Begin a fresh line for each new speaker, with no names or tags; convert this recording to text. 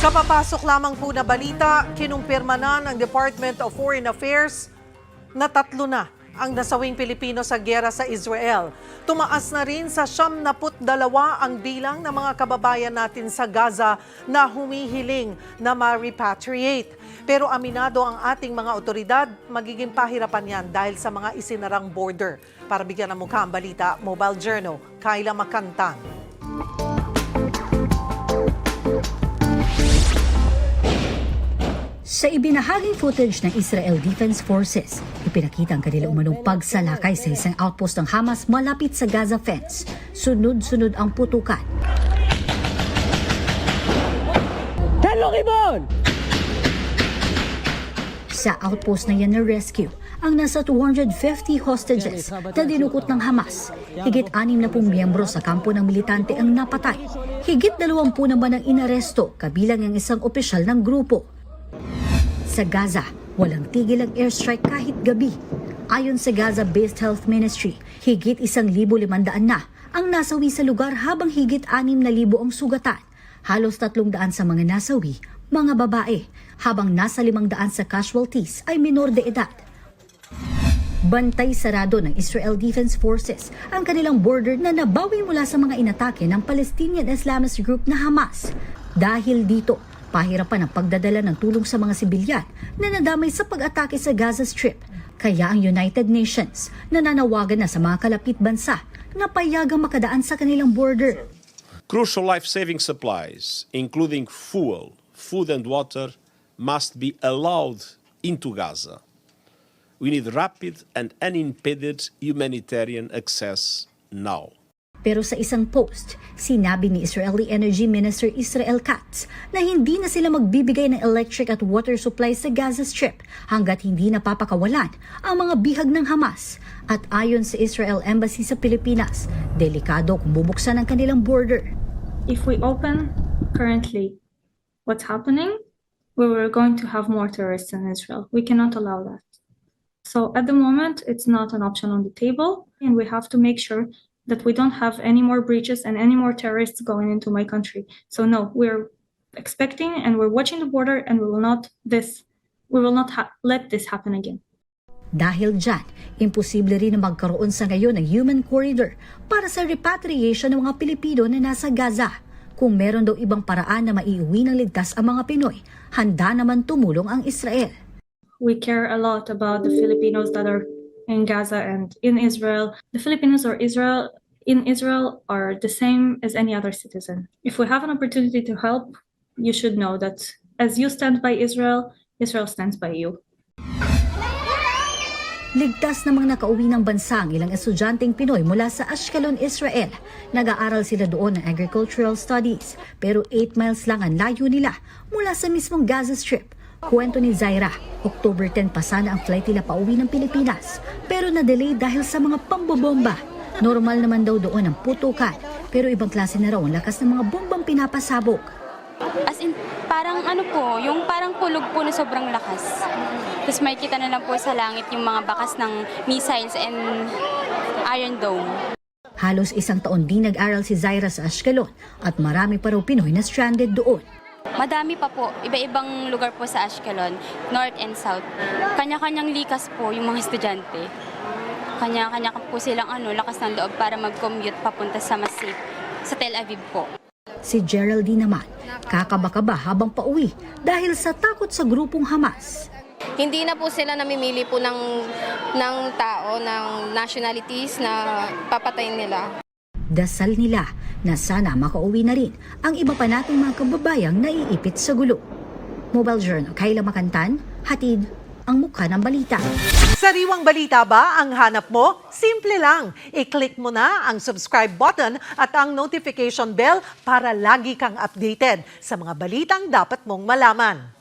Sa papasok lamang po na balita, kinumpirma na ng Department of Foreign Affairs na tatlo na ang nasawing Pilipino sa gera sa Israel. Tumaas na rin sa siyam naput dalawa ang bilang ng mga kababayan natin sa Gaza na humihiling na ma-repatriate. Pero aminado ang ating mga otoridad, magiging pahirapan yan dahil sa mga isinarang border. Para bigyan ng mukha ang balita, Mobile Journal, Kyla Makantan.
Sa ibinahaging footage ng Israel Defense Forces, ipinakita ang kanilang umanong pagsalakay sa isang outpost ng Hamas malapit sa Gaza fence. Sunod-sunod ang putukan. Sa outpost na yan na rescue, ang nasa 250 hostages na dinukot ng Hamas. Higit anim na pong miyembro sa kampo ng militante ang napatay. Higit dalawampu naman ang inaresto, kabilang ang isang opisyal ng grupo. Sa Gaza, walang tigil ang airstrike kahit gabi. Ayon sa Gaza-based Health Ministry, higit isang libo limandaan na ang nasawi sa lugar habang higit anim na libo ang sugatan. Halos tatlong daan sa mga nasawi, mga babae, habang nasa limang daan sa casualties ay minor de edad. Bantay sarado ng Israel Defense Forces ang kanilang border na nabawi mula sa mga inatake ng Palestinian Islamist group na Hamas. Dahil dito, pahirapan ang pagdadala ng tulong sa mga sibilyan na nadamay sa pag-atake sa Gaza Strip. Kaya ang United Nations nananawagan na sa mga kalapit bansa na payagang makadaan sa kanilang border.
Crucial life saving supplies, including fuel, food, and water, must be allowed into Gaza. We need rapid and unimpeded humanitarian access now.
Pero sa isang post, sinabi ni Israeli Energy Minister Israel Katz na hindi na sila magbibigay ng electric at water supply sa Gaza Strip hanggat hindi napapakawalan ang mga bihag ng Hamas. At ayon sa Israel Embassy sa Pilipinas, delikado kung bubuksan ang kanilang border.
if we open currently what's happening, we were going to have more terrorists in Israel. We cannot allow that. So at the moment, it's not an option on the table, and we have to make sure that we don't have any more breaches and any more terrorists going into my country. So no, we're expecting and we're watching the border, and we will not this we will not ha- let this happen again.
Dahil dyan, imposible rin na magkaroon sa ngayon ng human corridor para sa repatriation ng mga Pilipino na nasa Gaza. Kung meron daw ibang paraan na maiuwi ng ligtas ang mga Pinoy, handa naman tumulong ang Israel.
we care a lot about the Filipinos that are in Gaza and in Israel. The Filipinos or Israel in Israel are the same as any other citizen. If we have an opportunity to help, you should know that as you stand by Israel, Israel stands by you.
Ligtas namang nakauwi ng bansa ang ilang estudyanteng Pinoy mula sa Ashkelon, Israel. Nag-aaral sila doon ng agricultural studies, pero 8 miles lang ang layo nila mula sa mismong Gaza Strip. Kwento ni Zaira, October 10 pa sana ang flight nila pauwi ng Pilipinas, pero na-delay dahil sa mga pambobomba. Normal naman daw doon ang putukan, pero ibang klase na raw ang lakas ng mga bombang pinapasabog.
As in, parang ano po, yung parang kulog po na sobrang lakas. Tapos may kita na lang po sa langit yung mga bakas ng missiles and Iron Dome.
Halos isang taon din nag-aral si Zaira sa Ashkelon at marami pa raw Pinoy na stranded doon.
Madami pa po, iba-ibang lugar po sa Ashkelon, North and South. Kanya-kanyang likas po yung mga estudyante. Kanya-kanya po silang ano, lakas ng loob para mag-commute papunta sa mas safe, sa Tel Aviv po.
Si Geraldine naman, kakabakaba habang pauwi dahil sa takot sa grupong Hamas.
hindi na po sila namimili po ng, ng tao, ng nationalities na papatayin nila.
Dasal nila na sana makauwi na rin ang iba pa nating mga kababayang naiipit sa gulo. Mobile Journal, Kayla Makantan, hatid ang mukha ng balita.
Sariwang balita ba ang hanap mo? Simple lang. I-click mo na ang subscribe button at ang notification bell para lagi kang updated sa mga balitang dapat mong malaman.